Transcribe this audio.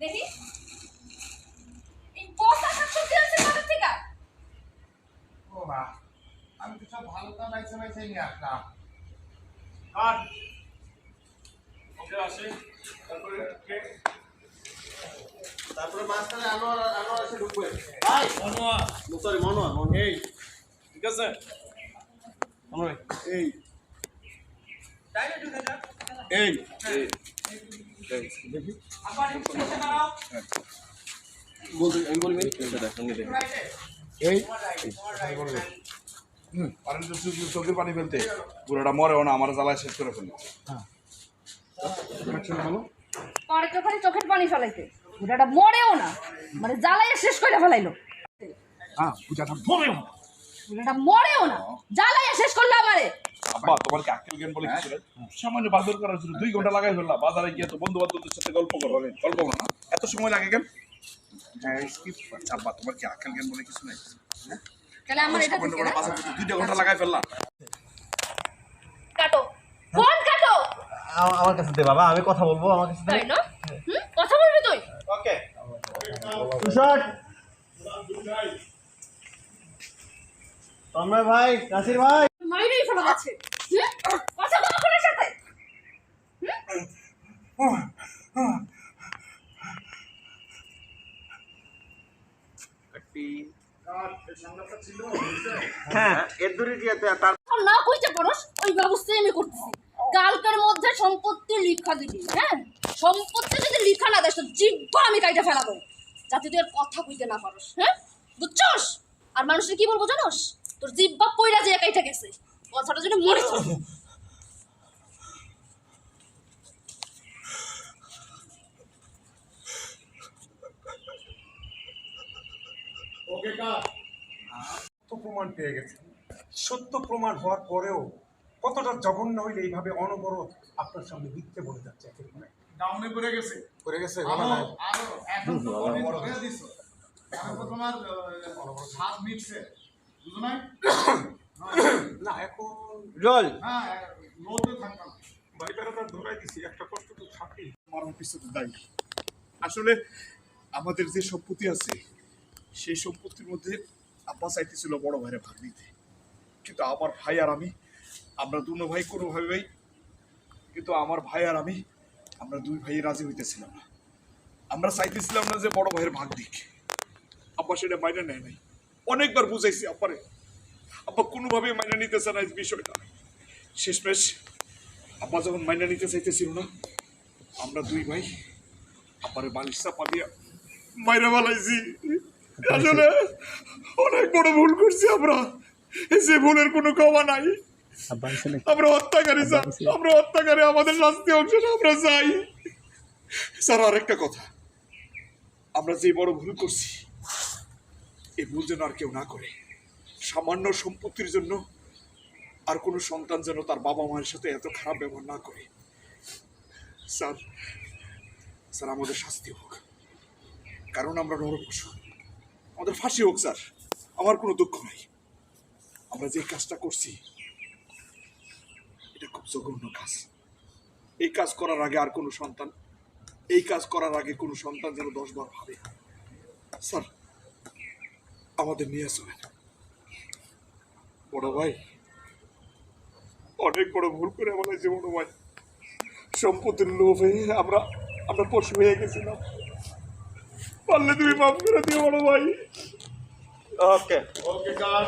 দেখি। আমি তো সব ভালো কাজ আইসে আইসে নিয়ে আসলাম। আর? ওকে আসে তারপরে কে? তারপরে মাঝখানে আনোয়ার আনোয়ার এসে ঢুকবে। ভাই মনোয়া সরি মনোয়ার এই ঠিক আছে? এই। আমি এই হুম পানি চোখে চোখের পানি ফেলতে পুরোটা মরেও না আমার জ্বালায় শেষ করে ফেলল পরে তো চোখের পানি ফেলাইতে মরেও না মানে জ্বালাইয়া শেষ করে ফেলাইলো। হ্যাঁ পূজাটা মরেও না। ওটা মরেও না জ্বালাইয়া শেষ করল আমারে। আব্বা তোমার কি আক্কেল জ্ঞান বলে কিছু নেই? সামান্য বাজার করার জন্য দুই ঘণ্টা লাগাই ফেললাম। বাজারে গিয়ে তো বন্ধু বান্ধবদের সাথে গল্প করো। গল্প করো না। এত সময় লাগে কেন? হ্যাঁ আব্বা তোমার কি আক্কেল জ্ঞান বলে কিছু নেই? তাহলে আমার এটা দুইটা ঘণ্টা লাগাই ফেললাম কাটো। ফোন কাটো। আমার কাছে দে বাবা আমি কথা বলব আমার কাছে দে। তাই না? কথা বলবি তুই? ওকে। তুষার। তন্ময় ভাই নাসির ভাই। মাইরেই ফেলা যাচ্ছে কথা বলো ফোনের সাথে। হ্যাঁ। এর দূরে কি তার না কইতে পারোস ওই ব্যবস্থাই আমি করতেছি। কালকের মধ্যে সম্পত্তি লিখা দিবি হ্যাঁ? সম্পত্তি যদি লিখা না তো জিব্বা আমি কাইটা ফেলাবো। যাতে তুই আর কথা কইতে না পারোস হ্যাঁ? বুঝছস? আর মানুষের কি বলব জানোস? তোর জিব্বা পইরা যে কাইটা গেছে। কথাটা যদি মরে থাকে। ওকে কার? সত্য প্রমাণ পেয়ে গেছে। সত্য প্রমাণ হওয়ার পরেও কতটা জঘন্য হইলে এইভাবে অনবরত আপনার সামনে মিথ্যে বলে যাচ্ছে একের পর এক। ডাউনে পড়ে গেছে। করে গেছে আরও আরও এখন তো অনেক করে দিছো। এখন তো তোমার সাত মিটছে বুঝো নাই না এখন রোল হ্যাঁ লোতে থাকতাম। বাইকারটা ধরাই দিছি একটা কষ্ট তো পিছনে দায়ী। আসলে আমাদের যে সম্পত্তি আছে সেই সম্পত্তির মধ্যে আব্বা চাইতেছিল বড় ভাইরে ভাগ দিতে। কিন্তু আমার ভাই আর আমি আমরা দুনো ভাই কোনোভাবেই কিন্তু আমার ভাই আর আমি আমরা দুই ভাই রাজি হইতেছিলাম না। আমরা চাইতেছিলাম না যে বড় ভাইয়ের ভাগ দিক। আব্বা সেটা মাইনে নেয় নাই। অনেকবার বুঝাইছি আব্বারে আব্বা কোনোভাবেই মাইনে নিতেছে না এই বিষয়টা। শেষমেশ আব্বা যখন মাইনে নিতে চাইতেছিল না আমরা দুই ভাই আপারে বালিশ চাপা দিয়া মাইরা বালাইছি আসলে অনেক বড় ভুল করছি আমরা। যে ভুলের কোনো ক্ষমা নাই। আমরা হত্যাকারী স্যার। আমরা হত্যাকারী আমাদের শাস্তি অংশ আমরা চাই স্যার আরেকটা কথা। আমরা যে বড় ভুল করছি এই ভুল যেন আর কেউ না করে। সামান্য সম্পত্তির জন্য আর কোনো সন্তান যেন তার বাবা মায়ের সাথে এত খারাপ ব্যবহার না করে। স্যার স্যার, আমাদের শাস্তি হোক। কারণ আমরা নরপশু। আমাদের ফাঁসি হোক, স্যার। আমার কোনো দুঃখ নাই। আমরা যে কাজটা করছি, এটা খুব জঘন্য কাজ। এই কাজ করার আগে আর কোনো সন্তান, এই কাজ করার আগে কোনো সন্তান যেন দশ বার ভাবে। স্যার আমাদের নিয়ে আসবেন বড় ভাই অনেক বড় ভুল করে আমাদের যে বড় ভাই। সম্পত্তির লোভে আমরা আমরা পশু হয়ে গেছিলাম। পারলে তুমি মাফ করে দিও বড় ভাই। ওকে ওকে কার